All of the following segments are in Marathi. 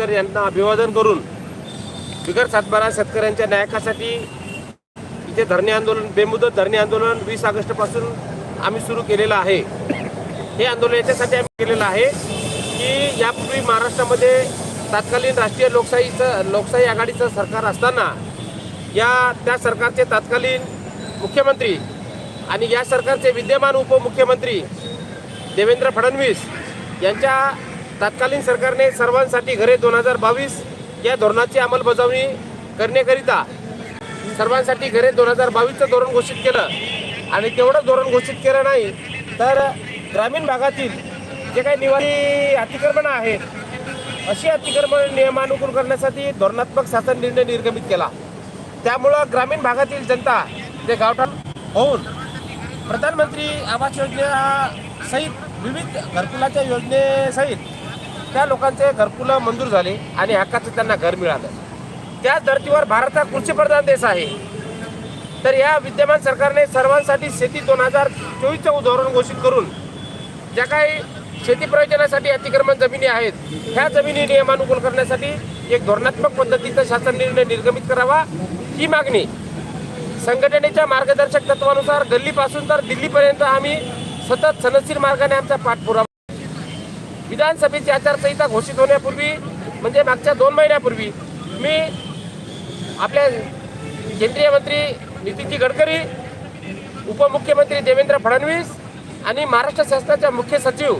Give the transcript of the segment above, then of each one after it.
आंबेडकर यांना अभिवादन करून बिगर सातबारा शेतकऱ्यांच्या न्यायकासाठी इथे धरणे आंदोलन बेमुदत धरणे आंदोलन वीस ऑगस्टपासून आम्ही सुरू केलेलं आहे. हे आंदोलन याच्यासाठी आम्ही केलेलं आहे की यापूर्वी महाराष्ट्रामध्ये तत्कालीन राष्ट्रीय लोकशाहीचं लोकशाही आघाडीचं सरकार असताना या त्या सरकारचे तत्कालीन मुख्यमंत्री आणि या सरकारचे विद्यमान उपमुख्यमंत्री देवेंद्र फडणवीस यांच्या तत्कालीन सरकारने सर्वांसाठी घरे दोन हजार बावीस या धोरणाची अंमलबजावणी करण्याकरिता सर्वांसाठी घरे दोन हजार बावीसचं धोरण घोषित केलं. आणि तेवढं धोरण घोषित केलं नाही तर ग्रामीण भागातील जे काही निवासी अतिक्रमणं आहेत अशी अतिक्रमण नियमानुकूल करण्यासाठी धोरणात्मक शासन निर्णय निर्गमित केला. त्यामुळं ग्रामीण भागातील जनता ते गावठाण होऊन प्रधानमंत्री आवास योजनेसहित विविध घरकुलाच्या योजनेसहित त्या लोकांचे घरकुलं मंजूर झाले आणि हक्काचं त्यांना घर मिळालं. त्याच धर्तीवर भारत हा कृषीप्रधान देश आहे. तर या विद्यमान सरकारने सर्वांसाठी शेती दोन हजार चोवीसचं धोरण घोषित करून ज्या काही शेती प्रयोजनासाठी अतिक्रमण जमिनी आहेत ह्या जमिनी नियमानुकूल करण्यासाठी एक धोरणात्मक पद्धतीचा शासन निर्णय निर्गमित करावा. ही मागणी संघटनेच्या मार्गदर्शक तत्वानुसार गल्लीपासून तर दिल्लीपर्यंत आम्ही सतत सनदशीर मार्गाने आमचा पाठपुरावा विधानसभेची आचारसंहिता घोषित होण्यापूर्वी म्हणजे मागच्या दोन महिन्यापूर्वी मी आपल्या केंद्रीय मंत्री नितीनजी गडकरी उपमुख्यमंत्री देवेंद्र फडणवीस आणि महाराष्ट्र शासनाच्या मुख्य सचिव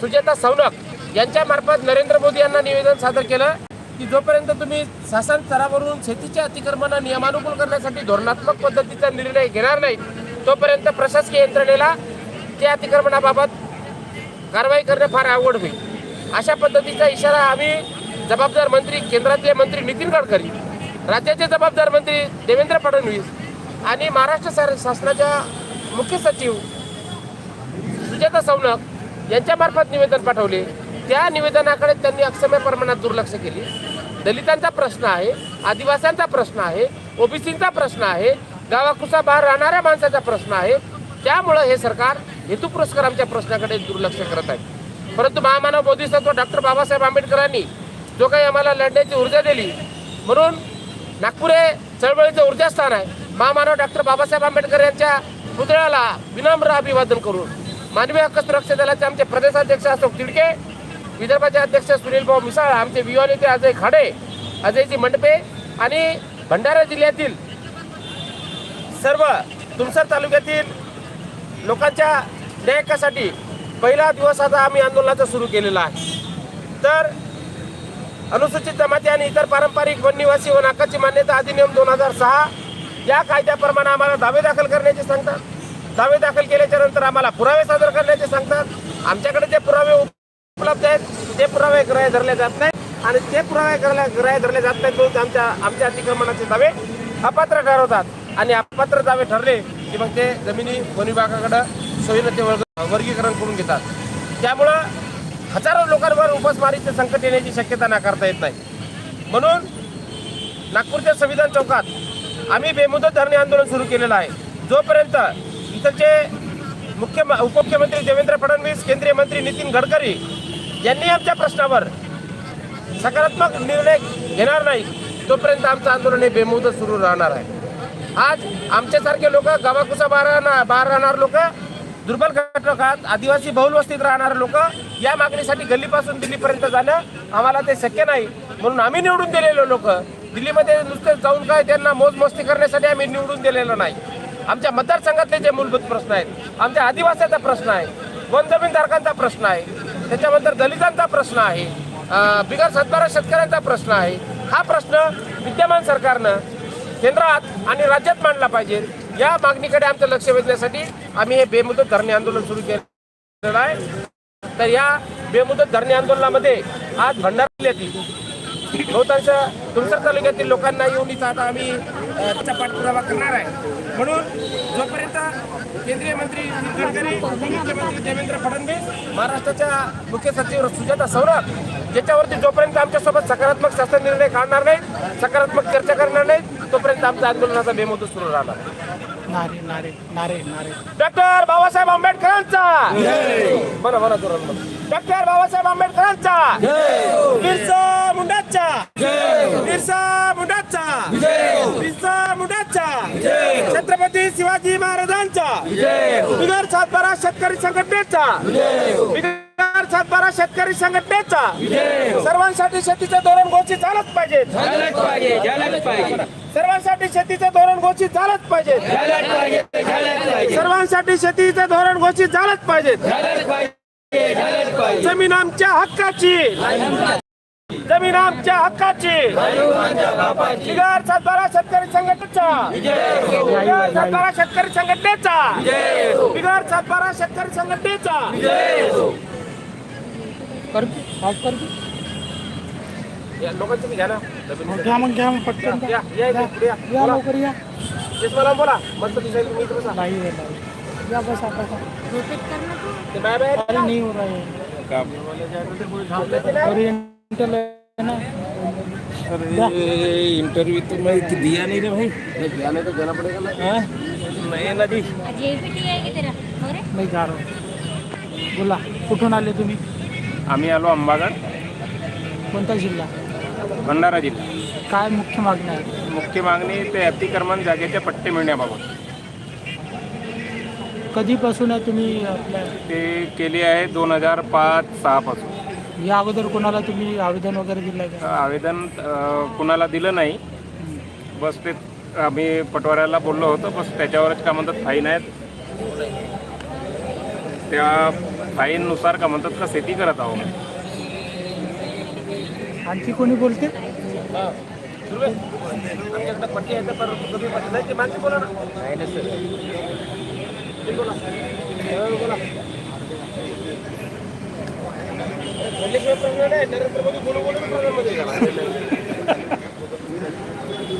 सुजाता सवनक यांच्यामार्फत नरेंद्र मोदी यांना निवेदन सादर केलं की जोपर्यंत तुम्ही शासन स्तरावरून शेतीच्या अतिक्रमण नियमानुकूल करण्यासाठी धोरणात्मक पद्धतीचा निर्णय घेणार नाही तोपर्यंत प्रशासकीय यंत्रणेला त्या अतिक्रमणाबाबत कारवाई करणे फार अवघड होईल. अशा पद्धतीचा इशारा आम्ही जबाबदार मंत्री केंद्रातले मंत्री नितीन गडकरी राज्याचे जबाबदार मंत्री देवेंद्र फडणवीस आणि महाराष्ट्र सर शासनाच्या मुख्य सचिव सुजाता सौनक यांच्यामार्फत निवेदन पाठवले. त्या निवेदनाकडे त्यांनी अक्षम्य प्रमाणात दुर्लक्ष केले. दलितांचा प्रश्न आहे आदिवासींचा प्रश्न आहे ओबीसींचा प्रश्न आहे गावाकुसा बाहेर राहणाऱ्या माणसाचा प्रश्न आहे. त्यामुळं हे सरकार हेतुपुरस्कार आमच्या प्रश्नाकडे दुर्लक्ष करत आहेत. परंतु महामानव बोधिसत्व डॉक्टर बाबासाहेब आंबेडकरांनी जो काही आम्हाला लढण्याची ऊर्जा दिली म्हणून नागपूर हे चळवळीचं ऊर्जास्थान आहे. महामानव डॉक्टर बाबासाहेब आंबेडकर यांच्या पुतळ्याला विनम्र अभिवादन करून मानवी हक्क सुरक्षा दलाचे आमचे प्रदेशाध्यक्ष अशोक तिडके विदर्भाचे अध्यक्ष सुनील भाऊ मिसाळ आमचे विवा नेते अजय खाडे अजयजी मंडपे आणि भंडारा जिल्ह्यातील सर्व तुमसर तालुक्यातील लोकांच्या न्यायकासाठी पहिला दिवस आता आम्ही आंदोलनाचा सुरू केलेला आहे. तर अनुसूचित जमाती आणि इतर पारंपरिक वननिवासी व नाकाची मान्यता अधिनियम दोन हजार सहा या कायद्याप्रमाणे आम्हाला दावे दाखल करण्याचे सांगतात. दावे दाखल केल्याच्यानंतर आम्हाला पुरावे सादर करण्याचे सांगतात. आमच्याकडे जे पुरावे उपलब्ध आहेत ते पुरावे ग्राह्य धरले जात नाहीत आणि ते पुरावे ग्राह्य ग्राह्य धरले जात नाहीत म्हणून आमच्या आमच्या अतिक्रमणाचे दावे अपात्र ठरवतात. आणि अपात्र दावे ठरले की मग ते जमिनी वन विभागाकडं सोयीनं ते वर्ग वर्गीकरण करून घेतात. त्यामुळं हजारो लोकांवर उपासमारीचे संकट येण्याची शक्यता नाकारता येत नाही. म्हणून नागपूरच्या संविधान चौकात आम्ही बेमुदत धरणे आंदोलन सुरू केलेलं आहे. जोपर्यंत इथलचे मुख्य उपमुख्यमंत्री देवेंद्र फडणवीस केंद्रीय मंत्री नितीन गडकरी यांनी आमच्या प्रश्नावर सकारात्मक निर्णय घेणार नाही तोपर्यंत आमचं आंदोलन हे बेमुदत सुरू राहणार आहे. आज आमच्यासारखे लोक गवाकुसा बाहेर राहणार बाहेर राहणार लोक दुर्बल घटकात आदिवासी बहुल वस्तीत राहणारे लोक या मागणीसाठी गल्लीपासून दिल्लीपर्यंत जाणं आम्हाला ते शक्य नाही. म्हणून आम्ही निवडून दिलेलो लोक दिल्लीमध्ये नुसतं जाऊन काय त्यांना मोजमस्ती करण्यासाठी आम्ही निवडून दिलेलं नाही. आमच्या मतदारसंघातले जे मूलभूत प्रश्न आहेत आमच्या आदिवासीचा प्रश्न आहे वन जमीनधारकांचा प्रश्न आहे त्याच्यानंतर दलितांचा प्रश्न आहे बिगर सातबारा शेतकऱ्यांचा प्रश्न आहे हा प्रश्न विद्यमान सरकारनं केंद्रात आणि राज्यात मांडला पाहिजे. या मागणीकडे आमचं लक्ष वेधण्यासाठी आम्ही हे बेमुदत धरणे आंदोलन सुरू केलेलं आहे. तर या बेमुदत धरणे आंदोलनामध्ये आज भंडारा जिल्ह्यातील बहुतांश तुमसर तालुक्यातील लोकांना येऊन इथं आता आम्ही त्याचा पाठपुरावा करणार आहे. म्हणून जोपर्यंत केंद्रीय मंत्री नितीन गडकरी उपमुख्यमंत्री देवेंद्र फडणवीस महाराष्ट्राच्या मुख्य सचिव सुजाता सौरभ याच्यावरती जोपर्यंत आमच्यासोबत सकारात्मक शासन निर्णय काढणार नाही सकारात्मक चर्चा करणार नाही तोपर्यंत आमच्या आंदोलनाचा बेमुदत सुरू राहणार. नारे नारे नारे नारे. डॉक्टर बाबासाहेब आंबेडकरांचा! म्हणा जोरात म्हणा डॉक्टर बाबासाहेब आंबेडकरांचा. बिरसा मुंडाचा. बिरसा मुंडाचा. बिरसा मुंडाचा. छत्रपती शिवाजी महाराजांचा. बिगर सातबारा शेतकरी संघटनेचा. बिगर सातबारा शेतकरी संघटनेचा. सर्वांसाठी शेतीचं धोरण घोषित झालंच पाहिजे. सर्वांसाठी शेतीचं धोरण घोषित झालंच पाहिजे. सर्वांसाठी शेतीचं धोरण घोषित झालंच पाहिजे. जमीन आमच्या हक्काची. जमीन आमच्या हक्काची. बिगार सातबारा शेतकरी संघटनेचा. बिगार सातबारा शेतकरी संघटनेचा. बिगार सातबारा शेतकरी संघटनेचा. या लोकांचं घ्या ना. घ्या मग घ्या मग पटकन. या या या. या बोला. लवकर या. येस मला बोला. मस्त दिसायला तुम्ही इथे बसा. नाही आहे, नाही. या बस आता ते. Bye bye. अरे नहीं हो रहा है ना. इंटरव्यू तो मैं दिया नहीं रे भाई. जाने तो जाना पड़ेगा ना हाँ? नहीं ना जी आहे हो नाही जा रहा. बोला कुठून आले तुम्ही? आम्ही आलो अंबागड. कोणता जिल्हा? भंडारा जिल्हा. काय मुख्य मागण्या आहेत? मुख्य मागणी ते अतिक्रमण जागेचे पट्टे मिळण्याबाबत. कधीपासून आहे तुम्ही आपल्या ते केली आहे दोन हजार पाच सहापासून या अगोदर कोणाला तुम्ही आवेदन वगैरे दिलं आहे का? आवेदन अ, कुणाला दिलं नाही. बस ते आम्ही पटवाऱ्याला बोललो होतो बस त्याच्यावरच का म्हणतात फाईन आहेत. त्या फाईननुसार का म्हणतात का शेती करत आहोत आणखी कोणी बोलते? नरेंद्र मोदी बोलू बोलू प्रधानमंत्री